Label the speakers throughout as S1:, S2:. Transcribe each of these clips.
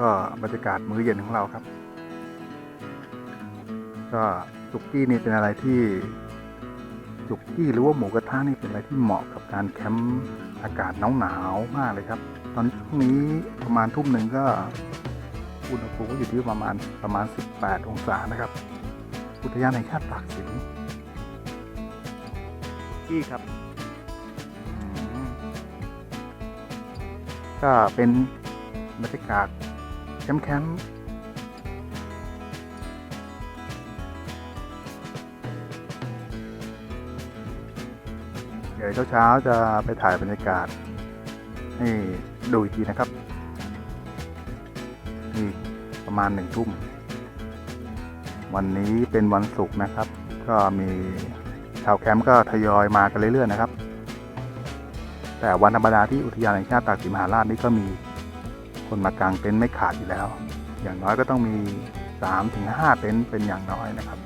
S1: ก็บรรยากาศมื้อเย็นของเราครับ ก็สุกี้นี่เป็นอะไรที่สุกี้หรือว่าหมูกระทะนี่เป็นอะไรที่เหมาะกับการแคมป์อากาศหนาวๆมากเลยครับ ตอนช่วงนี้ประมาณทุ่มหนึ่งก็อุณหภูมิก็อยู่ที่ประมาณประมาณ 18 องศานะครับ อุทยานแห่งชาติตากสินที่ครับอืมก็เป็นบรรยากาศ แคมป์แคมเดี๋ยวเช้าๆจะไปถ่ายบรรยากาศ ให้ดูอีกทีนะครับนี่ประมาณหนึ่งทุ่ม วันนี้เป็นวันศุกร์นะครับ ก็มีชาวแคมป์ก็ทยอยมากันเรื่อยๆนะครับ แต่วันธรรมดาที่อุทยานแห่งชาติตากสินมหาราชนี่ก็มี คนมากางเต็นท์ไม่ขาดอยู่แล้ว อย่างน้อยก็ต้องมี3ถึง5เต็นท์เป็นอย่างน้อยนะครับ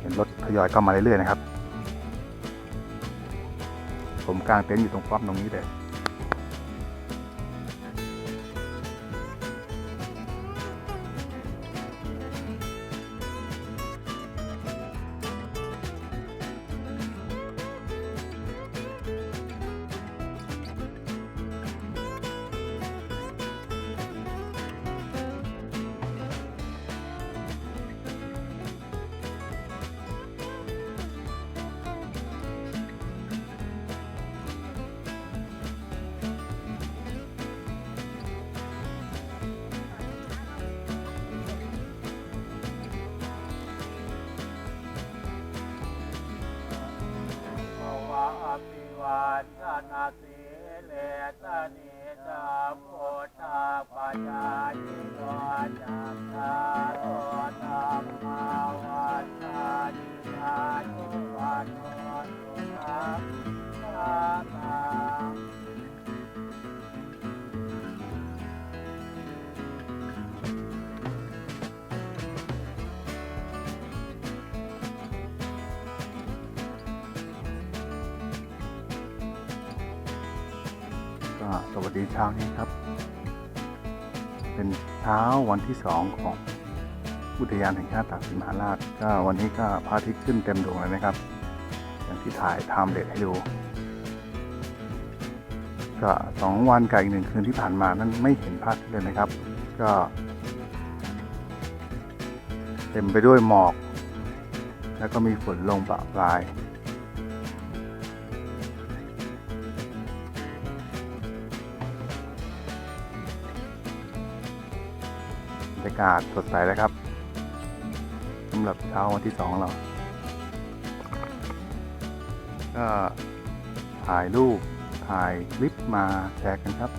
S1: เห็นรถทยอยเข้ามาเรื่อยๆนะครับ ผมกางเต็นท์อยู่ตรงป้อมตรงนี้เลย
S2: วาทนา เช้า
S1: นี้ครับ เป็นเช้าวันที่สองของอุทยานแห่งชาติตากสินมหาราชก็วันนี้ก็พระอาทิตย์ขึ้นเต็มดวงเลยนะครับ อย่างที่ถ่ายไทม์เด็ดให้ดูก็สองวันกับอีกหนึ่งคืนที่ผ่านมานั้นไม่เห็นพระอาทิตย์เลยนะครับ ก็ เต็มไปด้วยหมอก แล้วก็มีฝนลงปะปลายากาศสดใสแล้วครับสำหรับเช้าวันที่สองเรา ก็ถ่ายรูปถ่ายคลิปมาแชร์กันครับ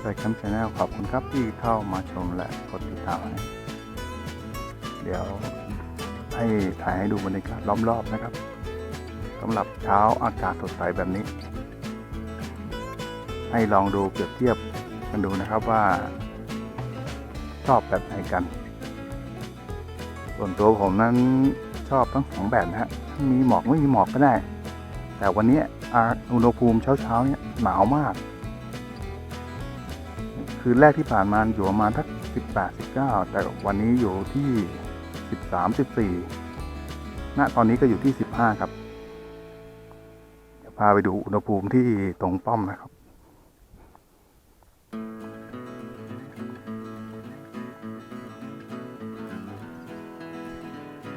S1: ใส่คัมชแนลขอบคุณครับที่เข้ามาชมและกดติดตามให้เดี๋ยวให้ถ่ายให้ดูบรรยากาศรอบๆนะครับ สำหรับเช้าอากาศสดใสแบบนี้ ให้ลองดูเปรียบเทียบกันดูนะครับว่า ชอบแบบไหนกัน ส่วนตัวผมนั้นชอบทั้งสองแบบนะฮะมีหมอกไม่มีหมอกก็ได้ แต่วันนี้อุณหภูมิเช้าๆเนี่ยหนาวมาก คืนแรกที่ผ่านมาอยู่ประมาณทัก18 19 แต่วันนี้อยู่ที่ 13 14ณตอนนี้ก็อยู่ที่ 15 ครับ พาไปดูอุณหภูมิที่ตรงป้อมนะครับ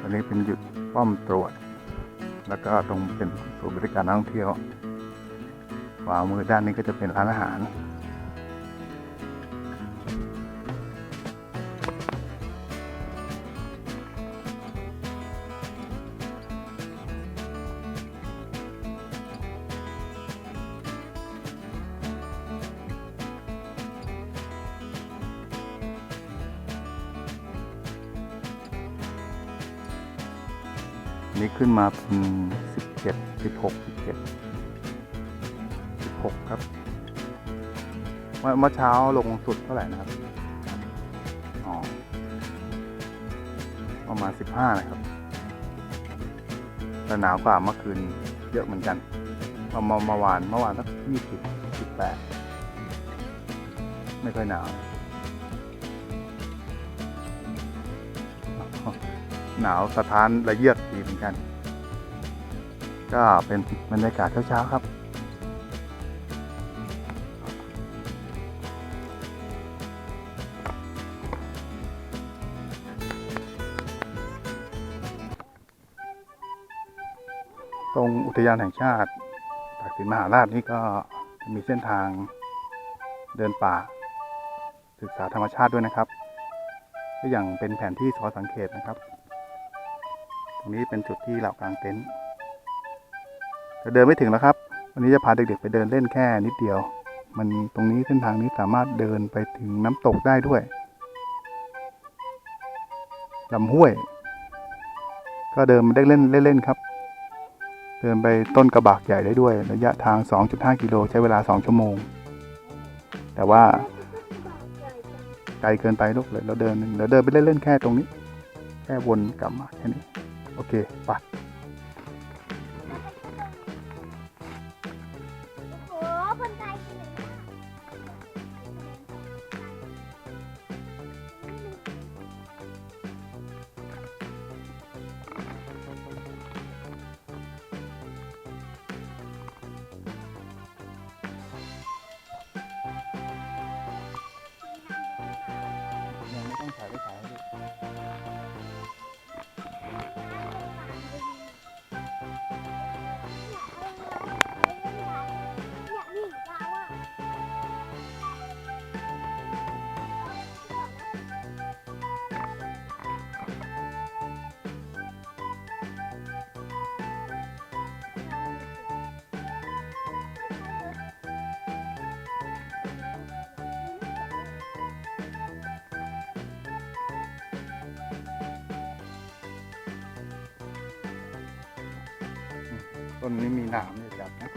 S1: อันนี้เป็นจุดป้อมตรวจ แล้วก็ตรงเป็นศูนย์บริการนักท่องเที่ยวขวามือด้านนี้ก็จะเป็นร้านอาหาร นี่ขึ้นมาเป็นสิบเจ็ดสิบหกสิบเจ็ดสิบหกครับเมื่อเช้าลงสุดเท่าไหร่นะครับอ๋อประมาณสิบห้านะครับแต่หนาวกว่าเมื่อคืนเยอะเหมือนกันเมื่อเมื่อวานเมื่อวานสักยี่สิบสิบแปดไม่ค่อยหนาวหนาวสะท้านระเยือกดีเหมือน กัน ก็เป็นบรรยากาศเช้าๆครับตรงอุทยานแห่งชาติตากสินมหาราชนี่ก็มีเส้นทางเดินป่า ศึกษาธรรมชาติด้วยนะครับ ก็อย่างเป็นแผนที่สอสังเกตนะครับ ตรงนี้เป็นจุดที่เหล่ากลางเต็นท์จะเดินไม่ถึงแล้วครับ วันนี้จะพาเด็กๆไปเดินเล่นแค่นิดเดียว มันตรงนี้เส้นทางนี้สามารถเดินไปถึงน้ำตกได้ด้วยลำห้วย ก็เดินมาได้เล่นเล่นๆครับ เดินไปต้นกระบากใหญ่ได้ด้วย ระยะทาง 2.5 กิโลใช้เวลา 2 ชั่วโมง แต่ว่าไกลเกินไปลูกเลยเราเดินเราเดินไปเล่นๆแค่ตรงนี้ แค่วนกลับมาแค่นี้ โอเคไป ต้
S3: นนี้
S1: มีหนามเนี่ยจับนะ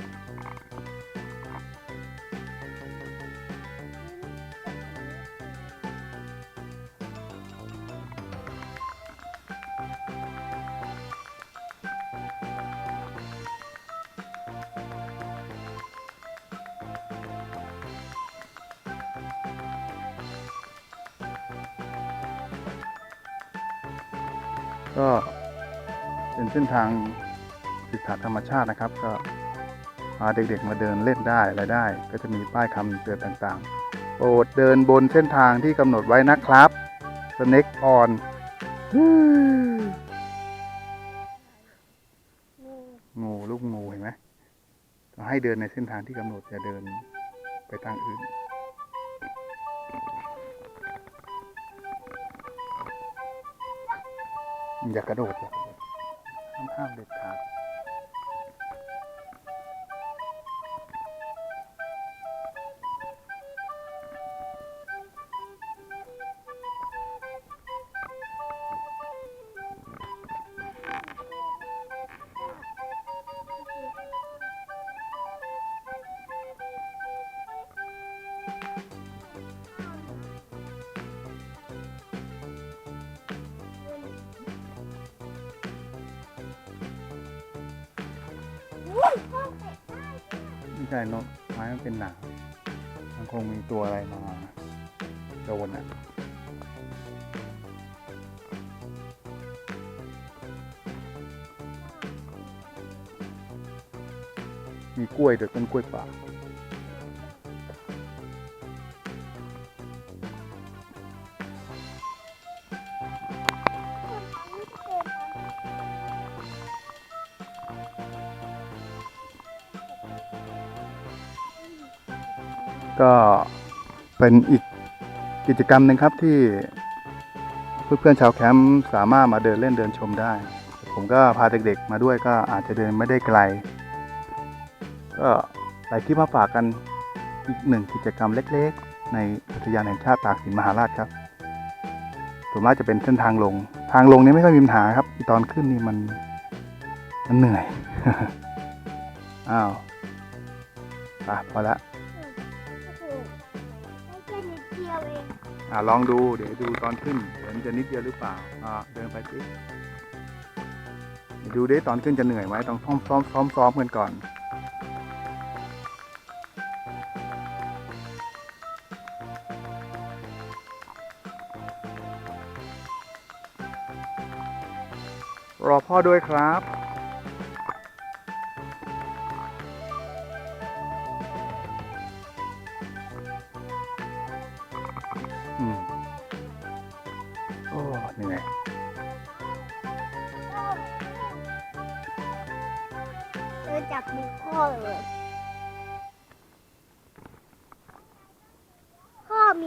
S1: ก็เป็นเส้นทาง ศึกษาธรรมชาตินะครับ ก็พาเด็กๆมาเดินเล่นได้อะไรได้ ก็จะมีป้ายคำเตือนต่างๆ โปรดเดินบนเส้นทางที่กำหนดไว้นะครับ Snake on งูลูกงูเห็นไหมให้เดินในเส้นทางที่กำหนดอย่าเดินไปทางอื่นอย่ากระโดดอย่ากระโดดห้ามห้ามเด็ดขาด ช่นกไม้มันเป็นหนามมันคงมีตัวอะไรมาโดนอะมีกล้วยด้วยต้นกล้วยป่า
S3: เป็
S1: นอีกกิจกรรมหนึ่งครับที่เพื่อนๆชาวแคมป์สามารถมาเดินเล่นเดินชมได้ ผมก็พาเด็กๆมาด้วยก็อาจจะเดินไม่ได้ไกล ก็หลายที่มาฝากกันอีกหนึ่งกิจกรรมเล็กๆ ในอุทยานแห่งชาติตากสินมหาราชครับส่วนมากจะเป็นเส้นทางลง ทางลงนี้ไม่ค่อยมีปัญหาครับตอนขึ้นนี่มันมันเหนื่อย อ้าวไปพอละ
S3: อ่า
S1: ลองดูเดี๋ยวดูตอนขึ้นเดี๋ยวมันจะนิดเดียวหรือเปล่าอ่าเดินไปสิดูดิตอนขึ้นจะเหนื่อยไหมต้องซ้อมซ้อมซ้อมซ้อมกันก่อนรอพ่อด้วยครับ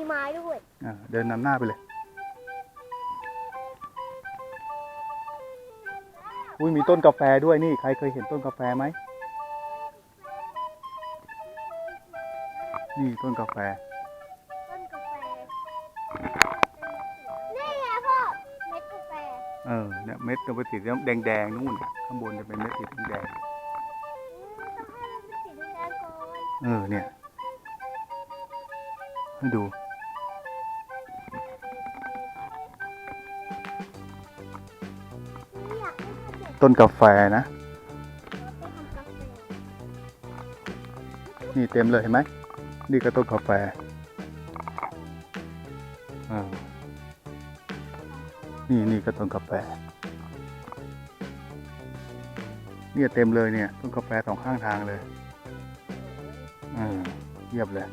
S3: ไม้ด้วย
S1: อ่าเดินนำหน้าไปเลย อุ้ยมีต้นกาแฟด้วยนี่ ใครเคยเห็นต้นกาแฟไหม นี่ต้นกาแฟ
S3: ต้นกาแฟ นี่ไงพ่อ เม็ดกาแฟ
S1: เออเนี่ยเม็ดตัวติดแดงแดงๆนู่นน่ะข้างบนจะเป็นเม็ดสีแดง
S3: ต้องให้มันเป็นสีแดงก่อน
S1: ๆเออเนี่ย ให้ดู ต้นกาแฟนะ นี่เต็มเลยเห็นไหม นี่ก็ต้นกาแฟนี่นี่ก็ต้นกาแฟ เนี่ยเต็มเลยเนี่ยต้นกาแฟสองข้างทางเลยอืมเยียบเลย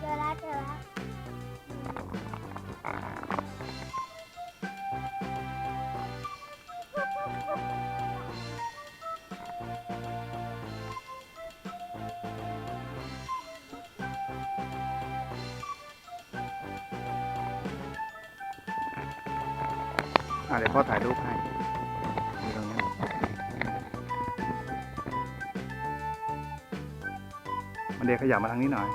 S3: เจอแล้วเจอแล้ว
S1: เดี๋ยวพ่อถ่ายรูปให้ดูตรงนี้มันเดขยับมาทางนี้หน่อย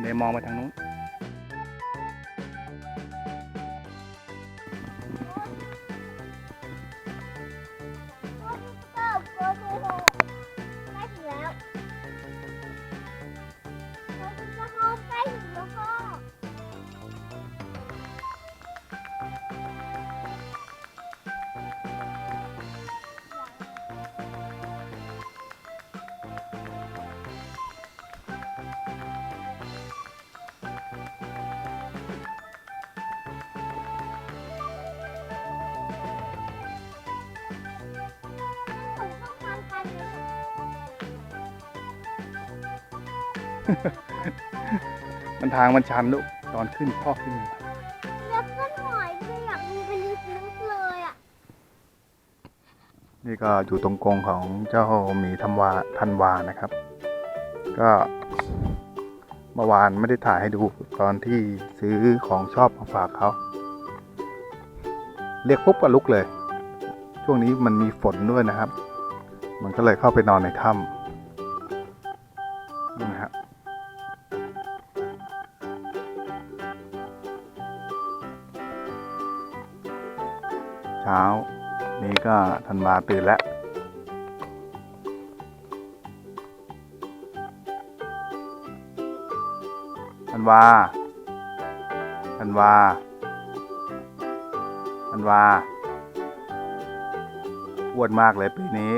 S1: เดี๋ยวมองไปทางนู้น
S3: มัน
S1: ทางมันชันลูกตอนขึ้นพ่อขึ้น
S3: แล้วก็หน่อยด้วยอยากมีเป็นลึกๆเลยอะ
S1: นี่ก็อยู่ตรงกรงของเจ้าหมีธันวาธันวานะครับ ก็เมื่อวานไม่ได้ถ่ายให้ดูตอนที่ซื้อของชอบมาฝากเขาเรียกปุ๊บก็ลุกเลย ช่วงนี้มันมีฝนด้วยนะครับ มันก็เลยเข้าไปนอนในถ้ำ ช้า นี้ก็ธันวาตื่นแล้ว ธันวา ธันวา ธันวาอ้วนมากเลยปีนี้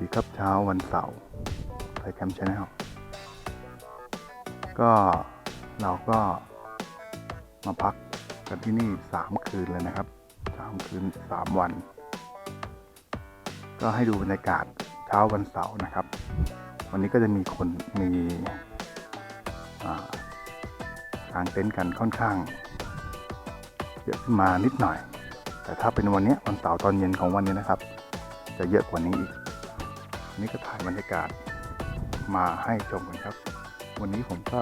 S1: ดีครับเช้าวันเสาร์ไทยแคมป์ชาแนลก็เราก็มาพักกันที่นี่สามคืนเลยนะครับสามคืนสามวัน ก็ให้ดูบรรยากาศเช้าวันเสาร์นะครับ วันนี้ก็จะมีคนมีกางเต็นท์กันค่อนข้างเยอะขึ้นมานิดหน่อย แต่ถ้าเป็นวันนี้วันเสาร์ตอนเย็นของวันนี้นะครับ จะเยอะกว่านี้อีก อันนี้ก็ถ่ายบรรยากาศมาให้ชมกันครับ วันนี้ผมก็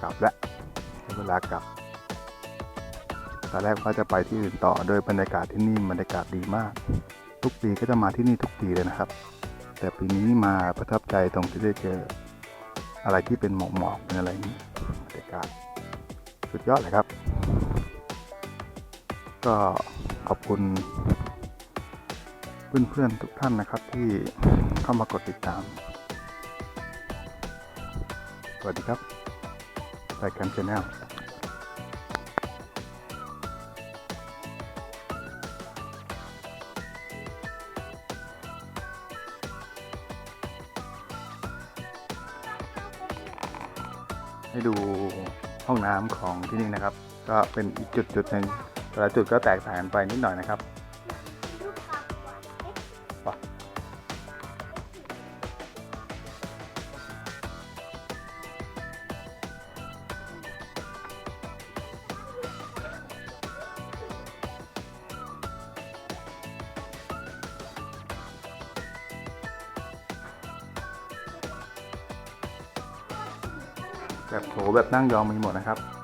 S1: กลับแล้วเวลากลับตอนแรกว่าจะไปที่อื่นต่อโดยบรรยากาศที่นี่บรรยากาศดีมาก ทุกปีก็จะมาที่นี่ทุกปีเลยนะครับ แต่ปีนี้มาประทับใจตรงที่ได้เจออะไรที่เป็นหมอกหมอกๆเป็นอะไรนี้บรรยากาศสุดยอดเลยครับ ก็ขอบคุณ เพื่อนๆทุกท่านนะครับที่เข้ามากดติดตาม สวัสดีครับรายการชาแนลให้ดูห้องน้ำของที่นี่นะครับ ก็เป็นอีกจุดจุดหนึ่งแต่ละจุดก็แตกต่างกันไปนิดหน่อยนะครับ แบบโถแบบนั่งยองมีหมดนะครับ